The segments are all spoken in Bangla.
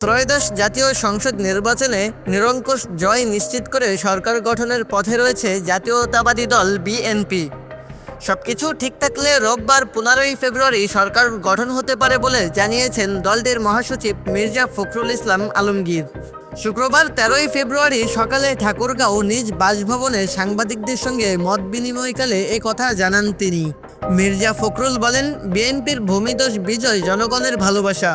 ত্রয়োদশ জাতীয় সংসদ নির্বাচনে নিরঙ্কুশ জয় নিশ্চিত করে সরকার গঠনের পথে রয়েছে জাতীয়তাবাদী দল বিএনপি। সবকিছু ঠিক থাকলে রোববার পনেরোই ফেব্রুয়ারি সরকার গঠন হতে পারে বলে জানিয়েছেন দলটির মহাসচিব মির্জা ফখরুল ইসলাম আলমগীর। শুক্রবার তেরোই ফেব্রুয়ারি সকালে ঠাকুরগাঁও নিজ বাসভবনে সাংবাদিকদের সঙ্গে মত বিনিময়কালে এ কথা জানান তিনি। মির্জা ফখরুল বলেন, বিএনপির ভূমিদোষ বিজয় জনগণের ভালোবাসা।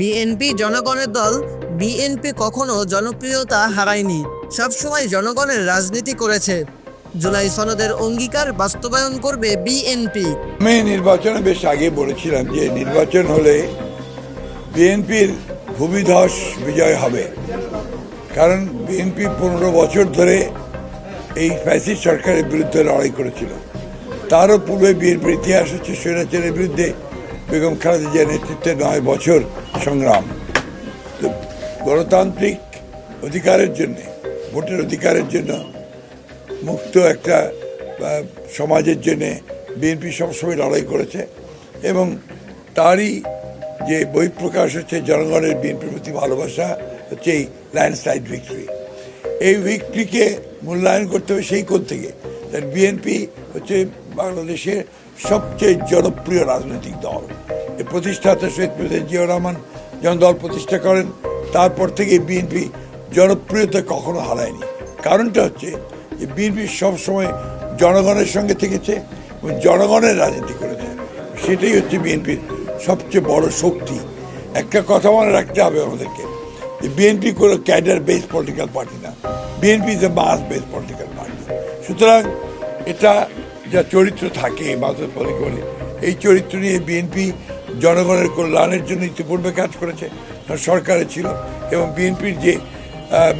বিএনপি জনগণের দল, বিএনপি কখনো জনপ্রিয়তা হারায়নি। সবসময় জনগণের রাজনীতি করেছে। জুলাই সনদের অঙ্গীকার বাস্তবায়ন করবে বিএনপি। আমি নির্বাচনে বেশ আগে বলেছিলাম যে নির্বাচন হলে বিএনপির ভূমিধস বিজয় হবে। কারণ বিএনপি পনেরো বছর ধরে এই ফ্যাসিস্ট সরকারের বিরুদ্ধে লড়াই করেছিল। তারও পূর্বে বিএনপির ইতিহাস হচ্ছে স্বৈরাচারের বিরুদ্ধে বেগম খালেদা নেতৃত্বে নয় বছর সংগ্রাম তো গণতান্ত্রিক অধিকারের জন্য ভোটের অধিকারের জন্য মুক্ত একটা সমাজের জন্যে বিএনপি সবসময় লড়াই করেছে এবং তারই যে বই প্রকাশ হচ্ছে জনগণের বিএনপির প্রতি ভালোবাসা হচ্ছে এই ল্যান্ডস্লাইড ভিক্টরি এই ভিক্টরিকে মূল্যায়ন করতে হবে সেই কোণ থেকে বিএনপি হচ্ছে বাংলাদেশের সবচেয়ে জনপ্রিয় রাজনৈতিক দল। এর প্রতিষ্ঠাতা শহীদ প্রেসিডেন্ট জিয়াউর রহমান যখন দল প্রতিষ্ঠা করেন। তারপর থেকে বিএনপি জনপ্রিয়তা কখনো হারায়নি। কারণটা হচ্ছে যে বিএনপি সবসময় জনগণের সঙ্গে থেকেছে এবং জনগণের রাজনীতি করেছে। সেটাই হচ্ছে বিএনপির সবচেয়ে বড় শক্তি। একটা কথা মনে রাখতে হবে আমাদেরকে, যে বিএনপি কোনো ক্যাডার বেস পলিটিক্যাল পার্টি না। BNP is a mass base political party সুতরাং এটা যা চরিত্র থাকে মাসের পলিটিক্যাল এই চরিত্র নিয়ে বিএনপি জনগণের কল্যাণের জন্য ইতিপূর্বে কাজ করেছে সরকারে ছিল এবং বিএনপির যে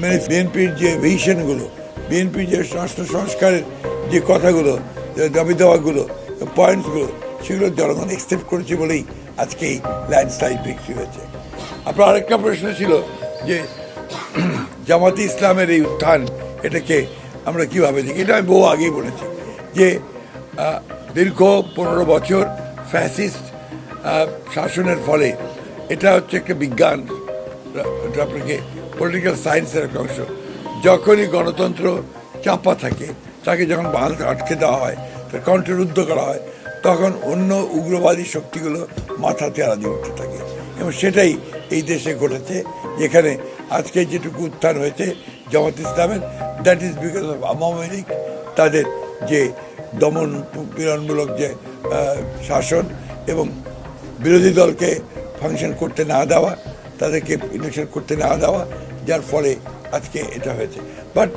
মানে বিএনপির যে ভিশনগুলো বিএনপির যে রাষ্ট্র সংস্কারের যে কথাগুলো দাবি দেওয়াগুলো পয়েন্টসগুলো সেগুলো জনগণ অ্যাকসেপ্ট করেছে বলেই আজকে এই ল্যান্ডস্লাইড বিক্রি হয়েছে। আপনার আরেকটা প্রশ্ন ছিল যে, জামাতি ইসলামের এই উত্থান, এটাকে আমরা কীভাবে দেখি? এটা আমি বহু আগেই বলেছি যে দীর্ঘ পনেরো বছর ফ্যাসিস্ট শাসনের ফলে। এটা হচ্ছে একটা বিজ্ঞান আপনাকে পলিটিক্যাল সায়েন্সের একটা অংশ। যখনই গণতন্ত্র চাপা থাকে, তাকে যখন বাঁধ আটকে দেওয়া হয়, তার কণ্ঠরুদ্ধ করা হয়, তখন অন্য উগ্রবাদী শক্তিগুলো মাথা তেরা দিয়ে উঠতে থাকে। এবং সেটাই এই দেশে ঘটেছে, যেখানে আজকে যেটুকু উত্থান হয়েছে জামাত ইসলামের that is because of Awami League তাদের যে দমন পীড়নমূলক যে শাসন এবং বিরোধী দলকে ফাংশন করতে না দেওয়া, তাদেরকে ইলেকশন করতে না দেওয়া, যার ফলে আজকে এটা হয়েছে। বাট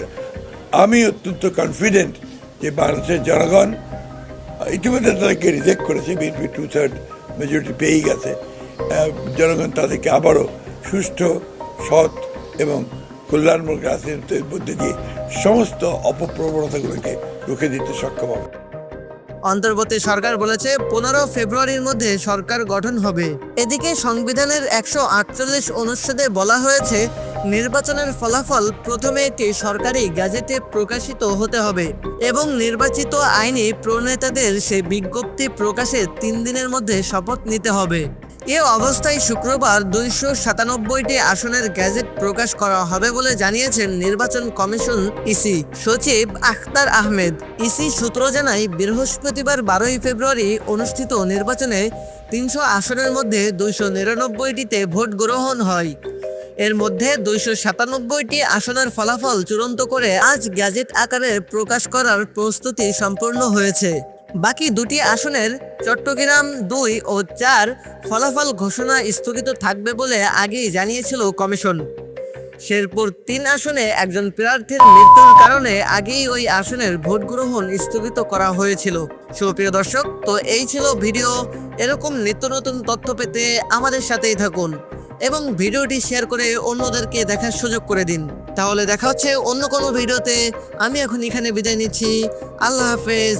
আমি অত্যন্ত কনফিডেন্ট যে বাংলাদেশের জনগণ, ইতিমধ্যে তাদেরকে রিজেক্ট করেছে বিএনপি টু থার্ড মেজরিটি পেয়েই গেছে। জনগণ তাদেরকে আবারও সুষ্ঠু, সৎ এবং কল্যাণমূলক রাজনীতির মধ্যে দিয়ে সমস্ত অপপ্রবণতাগুলোকে রুখে দিতে সক্ষম হবে। অন্তর্বর্তী সরকার বলেছে, পনেরো ফেব্রুয়ারির মধ্যে সরকার গঠন হবে। এদিকে সংবিধানের একশো আটচল্লিশ অনুচ্ছেদে বলা হয়েছে, নির্বাচনের ফলাফল প্রথমে একটি সরকারি গ্যাজেটে প্রকাশিত হতে হবে এবং নির্বাচিত আইনি প্রণেতাদের সে বিজ্ঞপ্তি প্রকাশের তিন দিনের মধ্যে শপথ নিতে হবে। এ অবস্থায় শুক্রবার দুইশো সাতানব্বইটি আসনের গ্যাজেট প্রকাশ করা হবে বলে জানিয়েছেন নির্বাচন কমিশন ইসি সচিব আখতার আহমেদ। ইসি সূত্র জানায়, বৃহস্পতিবার বারোই ফেব্রুয়ারি অনুষ্ঠিত নির্বাচনে তিনশো আসনের মধ্যে দুইশো নিরানব্বইটিতে ভোট গ্রহণ হয়। এর মধ্যে দুইশো সাতানব্বইটি আসনের ফলাফল চূড়ান্ত করে আজ গ্যাজেট আকারে প্রকাশ করার প্রস্তুতি সম্পূর্ণ হয়েছে। বাকি দুটি আসনের চট্টগ্রাম দুই ও চার ফলাফল ঘোষণা স্থগিত থাকবে বলে আগেই জানিয়েছিল কমিশন। শেরপুর তিন আসনে একজন প্রার্থীর মৃত্যুর কারণে আগেই ওই আসনের ভোট গ্রহণ স্থগিত করা হয়েছিল। সুপ্রিয় দর্শক, তো এই ছিল ভিডিও। এরকম নিত্য নতুন তথ্য পেতে আমাদের সাথেই থাকুন এবং ভিডিওটি শেয়ার করে অন্যদেরকে দেখার সুযোগ করে দিন। তাহলে দেখা হচ্ছে অন্য কোনো ভিডিওতে। আমি এখন এখানে বিদায় নিচ্ছি। আল্লাহ হাফেজ।